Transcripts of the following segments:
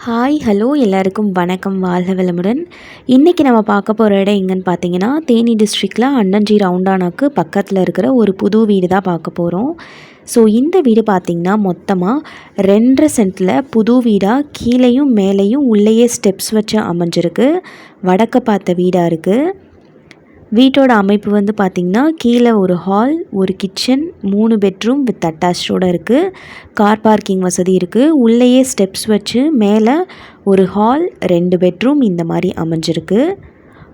Hi hello எல்லாருக்கும் வணக்கம் வாழ்க வளமுடன். இன்றைக்கி நம்ம பார்க்க போகிற இடம் எங்கன்னு பார்த்தீங்கன்னா தேனி டிஸ்ட்ரிக்டில் அண்ணன்ஜி ரவுண்டானாக்கு பக்கத்தில் இருக்கிற ஒரு புது வீடு தான் பார்க்க போகிறோம் ஸோ இந்த வீடு பார்த்திங்கன்னா மொத்தமாக ரெண்டரை சென்ட்டில் புது வீடாக கீழேயும் மேலேயும் உள்ளேயே ஸ்டெப்ஸ் வச்சு அமைஞ்சிருக்கு. வடக்க பார்த்த வீடாக இருக்குது வீட்டோட அமைப்பு வந்து பார்த்திங்கன்னா கீழே ஒரு ஹால் ஒரு கிச்சன் மூணு பெட்ரூம் வித் அட்டாச்சோடு இருக்குது கார் பார்க்கிங் வசதி இருக்குது உள்ளேயே ஸ்டெப்ஸ் வச்சு மேலே ஒரு ஹால் ரெண்டு பெட்ரூம் இந்த மாதிரி அமைஞ்சிருக்கு.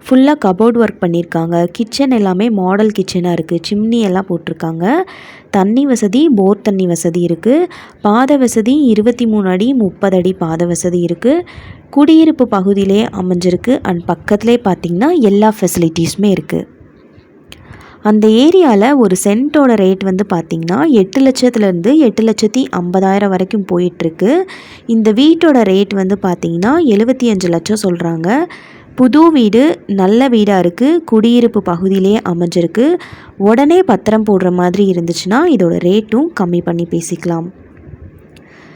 ஃபுல்லாக கபோர்ட் ஒர்க் பண்ணியிருக்காங்க கிச்சன் எல்லாமே மாடல் கிச்சனாக இருக்குது சிம்னி எல்லாம் போட்டிருக்காங்க. தண்ணி வசதி போர் தண்ணி வசதி இருக்குது பாத வசதி இருபத்தி மூணு அடி முப்பது அடி பாத வசதி இருக்குது குடியிருப்பு பகுதியிலே அமைஞ்சிருக்கு. அண்ட் பக்கத்துலேயே பார்த்திங்கன்னா எல்லா ஃபெசிலிட்டிஸுமே இருக்குது அந்த ஏரியாவில் ஒரு சென்ட்டோட ரேட் வந்து பார்த்திங்கன்னா எட்டு லட்சத்துலேருந்து எட்டு லட்சத்தி ஐம்பதாயிரம் வரைக்கும் போயிட்டுருக்கு இந்த வீட்டோட ரேட் வந்து பார்த்திங்கன்னா எழுபத்தி அஞ்சு லட்சம் சொல்கிறாங்க புது வீடு நல்ல வீடாக இருக்குது குடியிருப்பு பகுதியிலே அமைஞ்சிருக்கு. உடனே பத்திரம் போடுற மாதிரி இருந்துச்சுன்னா இதோட ரேட்டும் கம்மி பண்ணி பேசிக்கலாம்.